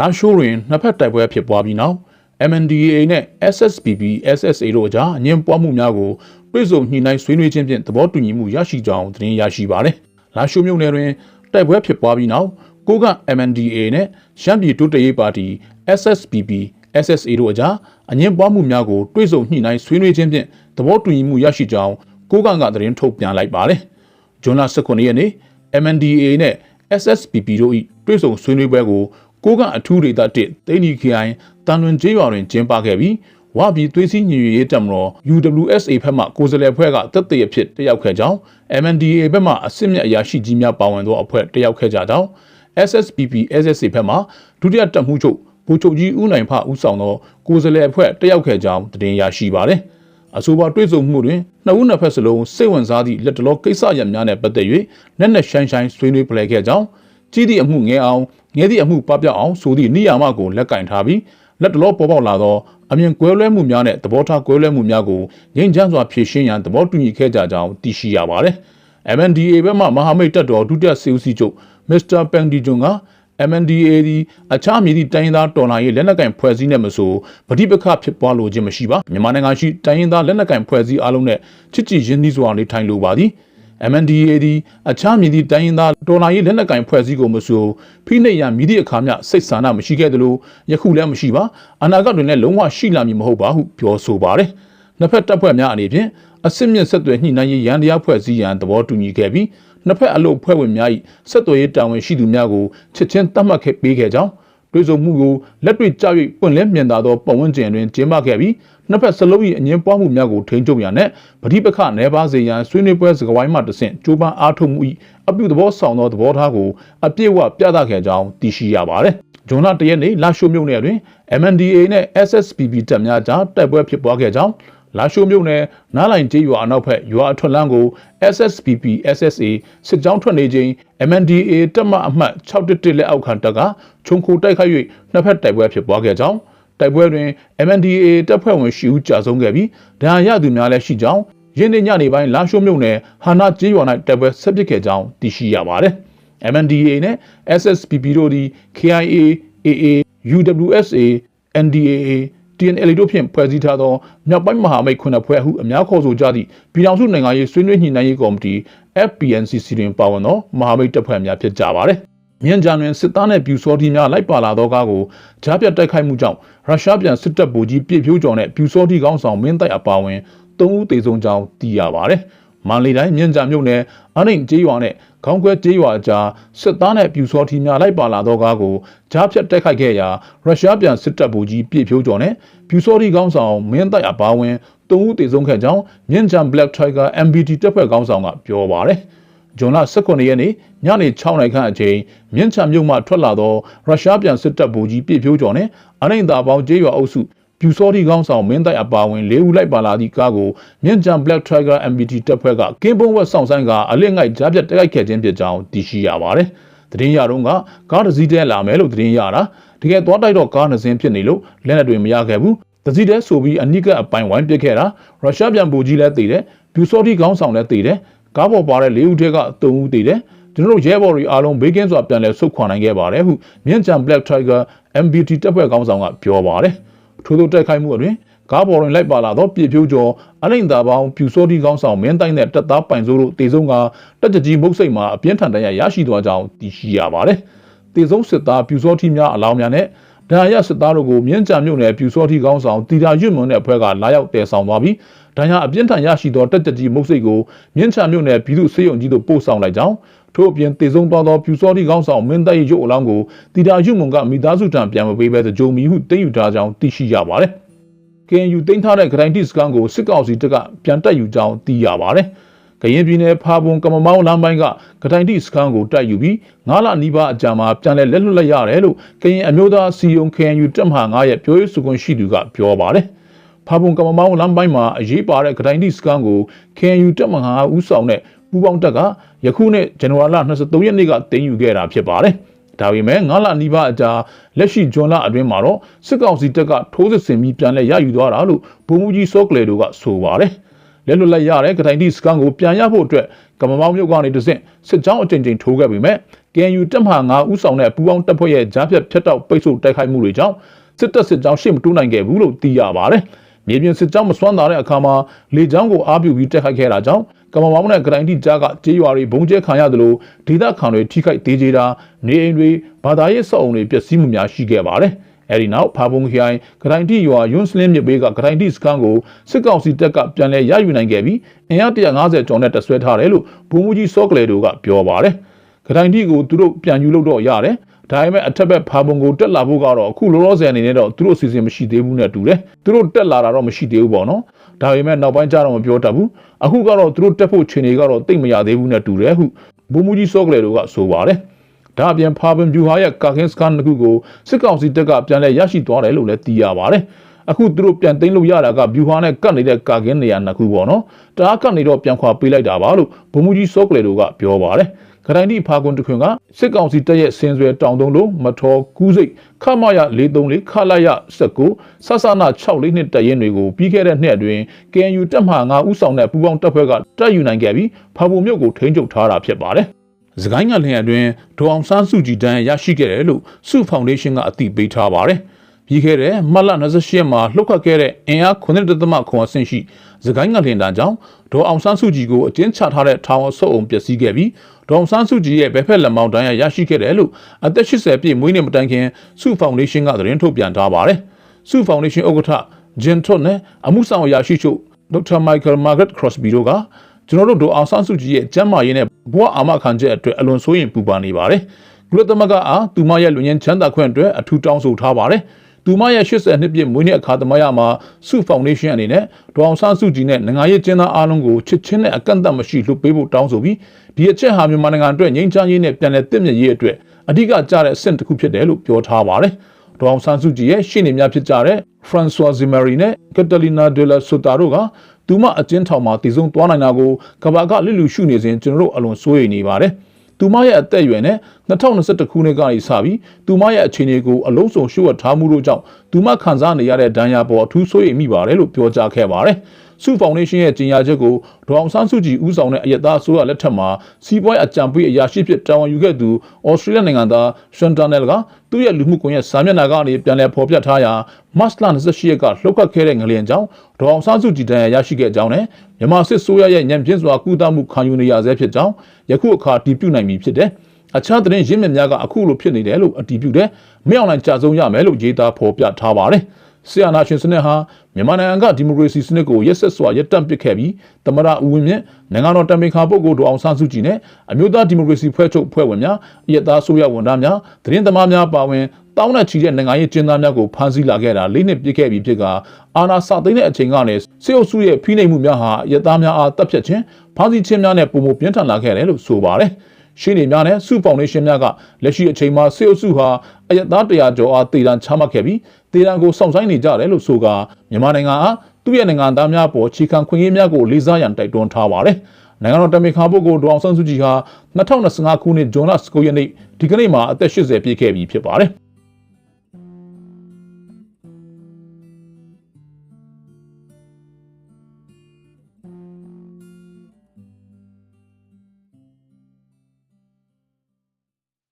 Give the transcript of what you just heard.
လာရှိုးတွင်နှစ်ဖက်တိုက်ပွဲဖြစ်ပွားပြီးနောက် MNDAA နဲ့ SSPP SSA တို့အကြားအငင်းပွားမှုများကိုပြည်စုံညှိနှိုင်းဆွေးနွေးခြင်းဖြင့်သဘောတူညီမှုရရှိကြောင်းသတင်းရရှိပါတယ်။လာရှိုးမြို့နယ်တွင်တိုက်ပွဲဖြစ်ပွားပြီးနောက်ကိုက MNDAA နဲ့ရှမ်းပြည်တိုးတက်ရေးပါတီ SSPP SSA တို့အကြားအငင်းပွားမှုများကိုပြည်စုံညှိနှိုင်းဆွေးနွေးခြင်းဖြင့်သဘောတူညီမှုရရှိကြောင်းကိုကကသတင်းထုတ်ပြန်လိုက်ပါတယ်။ဇွန်လ19ရက်နေ့ MNDAA နဲ့ SSPP တို့၏တွဲဆုံဆွေးနွေးပွဲကို ကိုကအထူးဒေသ1တိန်းနီခရိုင်တန်လွင်ကျေးရွာတွင်ကျင်းပခဲ့ပြီးဝပြည်သွေးစည်းညီညွတ်ရေးတပ်မတော် UWSA ဘက်မှကိုယ်စားလှယ်ဖွဲ့ကတက်တရဖြစ်တက်ရောက်ခဲ့ကြောင်း MNDAA ဘက်မှအစစ်မြတ်အရာရှိကြီးများပါဝင်သောအဖွဲ့တက်ရောက်ခဲ့ကြကြောင်း SSPP SSA ဘက်မှဒုတိယတပ်မှူးချုပ်ဗိုလ်ချုပ်ကြီးဦးနိုင်ဖဦးဆောင်သောကိုယ်စားလှယ်အဖွဲ့တက်ရောက်ခဲ့ကြောင်းသတင်းရရှိပါသည်အဆိုပါတွေ့ဆုံမှုတွင်နှစ်ဦးနှစ်ဖက်စလုံးစိတ်ဝင်စားသည့်လက်တလောကိစ္စရပ်များနဲ့ပတ်သက်၍နက်နက်ရှိုင်းရှိုင်းဆွေးနွေးပလဲခဲ့ကြောင်းကြီးသည့်အမှုငဲအောင် ငဲသည့်အမှုပပျောက်အောင်ဆိုသည့်နေရာမကိုလက်ကင်ထားပြီးလက်တလောပေါ်ပေါက်လာသောအမြင်ကွဲလွဲမှုများနဲ့သဘောထားကွဲလွဲမှုများကိုငြိမ်းချမ်းစွာဖြေရှင်းရန်သဘောတူညီခဲ့ကြကြောင်းသိရှိရပါသည် MNDA ဘက်မှမဟာမိတ်တပ်တော်ဒုတိယစေဦးစီချုပ်မစ္စတာပန်ဒီဂျွန်က MNDA ဒီအခြားမြေသည့်တိုင်းရင်းသားတော်လှန်ရေးလက်နက်ကင်ဖွဲ့စည်းနေမဆိုပဋိပက္ခဖြစ်ပွားလိုခြင်းမရှိပါမြန်မာနိုင်ငံရှိတိုင်းရင်းသားလက်နက်ကင်ဖွဲ့စည်းအလုံးနဲ့ချစ်ကြည်ရင်းနှီးစွာနေထိုင်လိုပါသည် MNDA ဒီအခြားမြေသည့်တိုင်းရင်းသားတော်လှန်ရေးလက်နက်ကင်ဖွဲ့စည်းကိုမဆိုဖိနှိပ်ရန်မြည်သည့်အခါမျှစိတ်ဆန္ဒမရှိခဲ့သလိုယခုလည်းမရှိပါအနာဂတ်တွင်လည်းလုံးဝရှိလာမည်မဟုတ်ပါဟုပြောဆိုပါတယ်နှစ်ဖက်တပ်ဖွဲ့များအနေဖြင့်အစစ်မြင့်ဆက်သွယ်ညှိနှိုင်းရေးရန်တရားဖွဲ့စည်းရန်သဘောတူညီခဲ့ပြီးနှစ်ဖက်အလို့ဖွဲ့ဝင်များ၏ဆက်သွယ်ရေးတာဝန်ရှိသူများကိုချက်ချင်းသတ်မှတ်ခဲ့ပေးခဲ့ကြောင်း တွေ့ဆုံမှုကိုလက်တွေ့ကျ၍ပွင့်လင်းမြင်သာသောပတ်ဝန်းကျင်တွင်ကျင်းပခဲ့ပြီးနှစ်ဖက်စလုံး၏အငင်းပွားမှုများကိုထိန်းချုပ်ရန်နဲ့ပဋိပက္ခနယ်ပါစေရန်ဆွေးနွေးပွဲစကားဝိုင်းမှတဆင့်ကြိုးပမ်းအားထုတ်မှု၏အပြုသဘောဆောင်သောသဘောထားကိုအပြည့်အဝပြသခဲ့ကြောင်းသိရှိရပါသည်။ဂျွန်လတရက်နေ့လာရှိုမြို့နယ်တွင် MNDA နဲ့ SSPP တပ်များကြားတိုက်ပွဲဖြစ်ပွားခဲ့ကြောင်း လာရှိုမြို့နယ်နားလိုင်ကျေးရွာအနောက်ဘက်ရွာအထွတ်လမ်းကို SSPP SSA စစ်ကြောင်းထွက်နေချိန် MNDA တပ်မအမှတ်611လက်အောက်ခံတပ်ကခြုံခိုတိုက်ခိုက်၍နှစ်ဖက်တိုက်ပွဲဖြစ်ပွားခဲ့ကြောင်းတိုက်ပွဲတွင် MNDA တပ်ဖွဲ့ဝင်ရှိဦးကြာဆုံးခဲ့ပြီးဒဏ်ရာရသူများလည်းရှိကြောင်းရင်းနှီးညနေပိုင်းလာရှိုမြို့နယ်ဟာနာကျေးရွာ၌တိုက်ပွဲဆက်ပစ်ခဲ့ကြောင်းသိရှိရပါတယ်။ MNDA နဲ့ SSPP တို့သည် KIA AA UWSA NDAA TNL တို့ဖြင့်ဖွဲ့စည်းထားသောမြောက်ပိုင်းမဟာမိတ်ခုနှစ်ဖွဲ့ဟုအများခေါ်ဆိုကြသည့်ပြည်ထောင်စုနိုင်ငံရေးဆွေးနွေးညှိနှိုင်းရေးကော်မတီ FPNCC တွင်ပါဝင်သောမဟာမိတ်တပ်ဖွဲ့များဖြစ်ကြပါသည်။မြန်ဂျန်တွင်စစ်သားနှင့်ပြူစောတိများလိုက်ပါလာသောကားကိုကြားပြတ်တိုက်ခိုက်မှုကြောင့်ရုရှားပြန်စစ်တပ်ဗိုလ်ကြီးပြည့်ဖြိုးကျော်နှင့်ပြူစောတိကောင်းဆောင်မင်းတိုက်အပါအဝင်၃ဦးသေဆုံးကြောင်းသိရပါသည်။ မန္တလေးတိုင်းမြန်ဂျန်မြို့နယ်အနိန်ကျေးရွာနဲ့ခေါင်းခွဲကျေးရွာကြားစစ်သားနဲ့ပြူစောထီများလိုက်ပါလာသောကားကိုကြားဖြတ်တိုက်ခိုက်ခဲ့ရာရုရှားပြန်စစ်တပ်ဗိုလ်ကြီးပြည့်ဖြိုးကျော်နဲ့ပြူစောထီကောင်းဆောင်မင်းတိုက်အပါဝင်၃ဦးသေဆုံးခဲ့ကြောင်းမြင့်ချံ Black Tiger MBT တပ်ဖွဲ့ကောင်းဆောင်ကပြောပါရယ်ဂျွန်လ18ရက်နေ့ညနေ6နာရီခန့်အချိန်မြင့်ချံမြို့မှထွက်လာသောရုရှားပြန်စစ်တပ်ဗိုလ်ကြီးပြည့်ဖြိုးကျော်နဲ့အနိမ့်သာပေါင်းကျေးရွာအုပ်စု ပြူစောတိကောင်းဆောင်မင်းတိုက်အပါဝင်၄ဦးလိုက်ပါလာသည့်ကားကိုမြင့်ကြံ Black Tiger MBT တပ်ဖွဲ့ကကင်းပုံးဝက်ဆောင်ဆိုင်ကအလစ်ငိုက်ကြားပြတ်တိုက်ခိုက်ခဲ့ခြင်းဖြစ်ကြောင်းသိရှိရပါတယ်။သတင်းရတော့ကကားတစ်စီးတည်းလာမယ်လို့သတင်းရတာတကယ်သွားတိုက်တော့ကားနှစ်စင်းဖြစ်နေလို့လက်နက်တွေမရခဲ့ဘူး။တစီတည်းဆိုပြီးအနိကအပိုင်ဝိုင်းပစ်ခဲ့တာရုရှားပြန်ဗိုလ်ကြီးလည်းတည်တယ်ပြူစောတိကောင်းဆောင်လည်းတည်တယ်ကားပေါ်ပါတဲ့၄ဦးထဲက၃ဦးတည်တယ်ကျွန်တော်တို့ရဲဘော်တွေအားလုံးဘေးကင်းစွာပြန်လည်ဆုတ်ခွာနိုင်ခဲ့ပါတယ်ဟုမြင့်ကြံ Black Tiger MBT တပ်ဖွဲ့ကောင်းဆောင်ကပြောပါတယ်။ ထို့သောတိုက်ခိုက်မှုအတွင်ကားပေါ်တွင်လိုက်ပါလာသောပြည့်ဖြိုးကျော်အလိန်သာပေါင်းပြူစောတိကောင်းဆောင်မင်းတိုင်းတဲ့တပ်သားပိုင်စိုးတို့တေဆုံးကတက်ကြကြီးမုတ်စိတ်မှာအပြင်းထန်တရားရရှိသွားကြောင်းသိရှိရပါတယ်။တေဆုံးစစ်သားပြူစောတိများအလောင်းများနဲ့ဒဏ်ရာစစ်သားတို့ကိုမြင်းကြံမြို့နယ်ပြူစောတိကောင်းဆောင်တီတာရွတ်မွန်တဲ့အဖွဲ့ကလာရောက်တည်ဆောင်သွားပြီးဒဏ်ရာအပြင်းထန်ရရှိသောတက်ကြကြီးမုတ်စိတ်ကိုမြင်းချံမြို့နယ်ပြည်သူ့စေယုံကြီးတို့ပို့ဆောင်လိုက်ကြောင်း ထို့အပြင်တည်ဆုံးသွားသောပြူစောတိကောင်းဆောင်မင်းတပ်ရုပ်အလောင်းကိုတီတာရွတ်မွန်ကမိသားစုထံပြန်မပေးဘဲကြုံမီဟုသိမ်းယူထားကြောင်းသိရှိရပါတယ်။ KNU တင်ထားတဲ့ဂရိုင်းတီစကန်ကိုစစ်ကောင်စီတပ်ကပြန်တက်ယူကြောင်းသိရပါတယ်။ကရင်ပြည်နယ်ဖာပွန်ကမမောင်းလမ်းပိုင်းကဂတိုင်တီစခန်းကိုတိုက်ယူပြီးငါးလနီးပါးအကြာမှာပြန်လည်လက်လွတ်လိုက်ရတယ်လို့ကရင်အမျိုးသားစီယုံ KNU တပ်မဟာ9ရဲ့ပြောရေးဆိုခွင့်ရှိသူကပြောပါတယ်။ဖာပွန်ကမမောင်းလမ်းပိုင်းမှာအရေးပါတဲ့ဂတိုင်တီစခန်းကို KNU တပ်မဟာဦးဆောင်တဲ့ ပူးပေါင်းတပ်ကယခုနှစ်ဇန်နဝါရီလ23ရက်နေ့ကတင်ယူခဲ့တာဖြစ်ပါတယ်။ဒါပေမဲ့9လနီးပါးအကြာလက်ရှိဂျွန်လအတွင်းမှာတော့စစ်ကောင်စီတပ်ကထိုးစစ်ဆင်ပြီးပြန်လဲရယူသွားတာလို့ဗိုလ်မှူးကြီးစောကလေတို့ကဆိုပါတယ်။လက်လွတ်လိုက်ရတဲ့ကတိုင်တီစကန်ကိုပြန်ရဖို့အတွက်ကမ္မမောင်းမြို့ကနေတဆင့်စစ်ကြောင်းအကြိမ်ကြိမ်ထိုးခဲ့ပေမဲ့ KNU တပ်မဟာ9ဦးဆောင်တဲ့ပူးပေါင်းတပ်ဖွဲ့ရဲ့ကြားဖြတ်ဖျက်တောက်ပိတ်ဆို့တိုက်ခိုက်မှုတွေကြောင့်စစ်တပ်စစ်ကြောင်းရှေ့မတိုးနိုင်ခဲ့ဘူးလို့သိရပါတယ်။မြေပြင်စစ်ကြောင်းမစွမ်းသာတဲ့အခါမှာလေကြောင်းကိုအားပြုပြီးတိုက်ခိုက်ခဲ့တာကြောင့် ကမ္မမောင်းနဲ့ကတိုင်တီကြားကကြေးရွာတွေဘုံကျဲခံရသလိုဒေသခံတွေထိခိုက်သေးကြတာနေအိမ်တွေဘာသာရေးစောက်အုံတွေပျက်စီးမှုများရှိခဲ့ပါတယ်။အဲဒီနောက်ဖာပုံခိုင်ဂရိုင်တီရွာယွန်းစလင်းမြစ်ဘေးကဂရိုင်တီစကန်ကိုစစ်ကောင်စီတပ်ကပြန်လည်ရယူနိုင်ခဲ့ပြီးအင်အား150ကျော်နဲ့တဆွဲထားတယ်လို့ဘုံမူကြီးစောကလေတို့ကပြောပါတယ်။ဂရိုင်တီကိုသူတို့ပြန်ယူလို့တော့ရတယ်။ ဒါပေမဲ့အထက်ဘက်ဖာပုံကိုတက်လာဖို့ကတော့အခုလောလောဆယ်အနေနဲ့တော့သူတို့အစီအစဉ်မရှိသေးဘူးနဲ့တူတယ်။သူတို့တက်လာတာတော့မရှိသေးဘူးပေါ့နော်။ဒါပေမဲ့နောက်ပိုင်းကျတော့မပြောတတ်ဘူး။အခုကတော့သူတို့တက်ဖို့ခြေနေကတော့တိတ်မရသေးဘူးနဲ့တူတယ်ဟုဘုံမူကြီးစောကလေတို့ကဆိုပါတယ်။ဒါအပြင်ဖာဘန်ဗျူဟာရဲ့ကာကင်းစကန်တစ်ခုကိုစစ်ကောင်စီတပ်ကပြန်လည်ရရှိသွားတယ်လို့လည်းသိရပါတယ်။အခုသူတို့ပြန်သိမ်းလို့ရတာကဗျူဟာနဲ့ကတ်နေတဲ့ကာကင်းနေရာနှစ်ခုပေါ့နော်။တအားကတ်နေတော့ပြန်ခွာပေးလိုက်တာပါလို့ဗိုလ်မှူးကြီးစောကလေတို့ကပြောပါတယ်။ ဂရိုင်တီဖာကွန်တခွင်ကစစ်ကောင်စီတပ်ရဲ့စင်ဆွဲတောင်တုံးလုံးမထောကူးစိတ်ခမရ434ခလာရ19ဆဆနာ6လေးနှစ်တရင်တွေကိုပြီးခဲ့တဲ့နှစ်အတွင်း KNU တပ်မဟာ9ဦးဆောင်တဲ့ပူးပေါင်းတပ်ဖွဲ့ကတပ်ယူနိုင်ခဲ့ပြီးဖာပုံမြို့ကိုထိန်းချုပ်ထားတာဖြစ်ပါတယ်။စကိုင်းကလျင်အတွင်းဒေါအောင်ဆန်းစုကြည်တန်းရရှိခဲ့တယ်လို့စုဖောင်ဒေးရှင်းကအသိပေးထားပါတယ်။ပြီးခဲ့တဲ့မတ်လ28ရက်မှာလှုပ်ခတ်ခဲ့တဲ့အင်အား9.3အဆင့်ရှိစကိုင်းကလျင်တန်းကြောင့်ဒေါအောင်ဆန်းစုကြည်ကိုအကျဉ်းချထားတဲ့ထောင်အဆုပ်အုံပျက်စီးခဲ့ပြီး ဒေါအောင်ဆန်းစုကြည်ရဲ့ဘက်ဖက်လက်မောင်းတန်းရရရှိခဲ့တယ်လို့အသက်80ပြည့်မွေးနေ့မတိုင်ခင်စုဖောင်ဒေးရှင်းကသတင်းထုတ်ပြန်ထားပါတယ်။စုဖောင်ဒေးရှင်းဥက္ကဋ္ဌဂျင်ထွတ်နဲ့အမှုဆောင်အရာရှိချုပ်ဒေါက်တာမိုက်ကယ်မာဂရက်ခရော့စဘီတို့ကကျွန်တော်တို့ဒေါအောင်ဆန်းစုကြည်ရဲ့ကျမ်းမာရေးနဲ့ဘဝအာမခံချက်အတွက်အလွန်စိုးရိမ်ပူပန်နေပါတယ်။ကုလသမဂ္ဂအားသူမရဲ့လူငင်းချမ်းသာခွင့်အတွက်အထူးတောင်းဆိုထားပါတယ်။သူမရဲ့80နှစ်ပြည့်မွေးနေ့အခါသမယမှာစုဖောင်ဒေးရှင်းအနေနဲ့ဒေါအောင်ဆန်းစုကြည်နဲ့နိုင်ငံရေးကျင်းသားအားလုံးကိုချစ်ချင်းနဲ့အကန့်အသတ်မရှိလှုပ်ပေးဖို့တောင်းဆိုပြီး ဒီအချက်ဟာမြန်မာနိုင်ငံအတွက်ငြိမ်းချမ်းရေးနဲ့ပြန်လည်တည်မြဲရေးအတွက်အဓိကကျတဲ့အဆင့်တစ်ခုဖြစ်တယ်လို့ပြောထားပါတယ်။ဒေါအောင်ဆန်းစုကြည်ရဲ့ရှေ့နေများဖြစ်ကြတဲ့ François Zimeri နဲ့ Catalina de la Sota တို့ကသူမအကျဉ်းထောင်မှာတည်ဆုံသွားနိုင်တာကိုကဘာကလစ်လူရှုနေစဉ်ကျွန်တော်တို့အလွန်စိုးရိမ်နေပါတယ်။သူမရဲ့အသက်အရွယ်နဲ့2021ခုနှစ်ကနေစပြီးသူမရဲ့အခြေအနေကိုအလုံးစုံရှုပ်ဝတ်ထားမှုတို့ကြောင့်သူမခံစားနေရတဲ့ဒဏ်ရာပေါ်အထူးစိုးရိမ်မိပါတယ်လို့ပြောကြားခဲ့ပါတယ်။ စုဖောင်ဒေးရှင်းရဲ့ကြေညာချက်ကိုဒေါအောင်ဆန်းစုကြည်ဦးဆောင်တဲ့အယက်သားအစိုးရလက်ထက်မှာစီးပွားရေးအကြံပေးအရာရှိဖြစ်တာဝန်ယူခဲ့သူဩစတြေးလျနိုင်ငံသားရှန်တာနယ်ကသူ့ရဲ့လူမှုကွန်ရက်စာမျက်နှာကနေပြန်လည်ဖော်ပြထားရာမတ်လ28ရက်ကလှုပ်ခတ်ခဲ့တဲ့ငလျင်ကြောင့်ဒေါအောင်ဆန်းစုကြည်တန်ရရှိခဲ့ကြောင်းနဲ့မြန်မာစစ်ဆိုးရရဲ့ညံပြင်းစွာကုသမှုခံယူနေရဆဲဖြစ်ကြောင်းယခုအခါတည်ပြုနိုင်ပြီဖြစ်တယ်။အခြားသတင်းရင်းမြစ်များကအခုလိုဖြစ်နေတယ်လို့အတည်ပြုတယ်။မြောက်နိုင်ကြဆုံးရမယ်လို့ရေးသားဖော်ပြထားပါတယ်။ ဆီယနာရှင်စနစ်ဟာမြန်မာနိုင်ငံကဒီမိုကရေစီစနစ်ကိုရက်ဆက်စွာရပ်တန့်ပစ်ခဲ့ပြီးသမရဦးဝင်းမြင့်နိုင်ငံတော်တမင်ခါပုဂ္ဂိုလ်ဒေါအောင်ဆန်းစုကြည်နဲ့အမျိုးသားဒီမိုကရေစီဖွဲ့ချုပ်ဖွဲ့ဝင်များအယက်သားဆိုရဝန်ထမ်းများသတင်းသမားများပါဝင်တောင်းနဲ့ချီတဲ့နိုင်ငံရေးကျင်းသားများကိုဖမ်းဆီးလာခဲ့တာလေးနှစ်ပြည့်ခဲ့ပြီဖြစ်ကအာဏာစသိမ်းတဲ့အချိန်ကနေစစ်အုပ်စုရဲ့ဖိနှိပ်မှုများဟာအယက်သားများအားတပ်ဖြတ်ခြင်းဖမ်းဆီးခြင်းများနဲ့ပုံမပြင်းထန်လာခဲ့တယ်လို့ဆိုပါတယ် ရှင်းနေများနဲ့စုဖောင်ဒေးရှင်းများကလက်ရှိအချိန်မှာစေအုပ်စုဟာအယက်သား100ကျော်အားတည်တံချမှတ်ခဲ့ပြီးတည်တံကိုစောင့်ဆိုင်နေကြတယ်လို့ဆိုကမြန်မာနိုင်ငံအားသူ့ရဲ့နိုင်ငံသားများပေါ်ခြေခံခွင့်ရေးများကိုလေးစားရန်တိုက်တွန်းထားပါတယ်။နိုင်ငံတော်တမင်ခါပုဂ္ဂိုလ်ဒေါအောင်ဆန်းစုကြည်ဟာ2025ခုနှစ်ဇွန်လ19ရက်နေ့ဒီကနေ့မှာအသက်80ပြည့်ခဲ့ပြီဖြစ်ပါတယ်။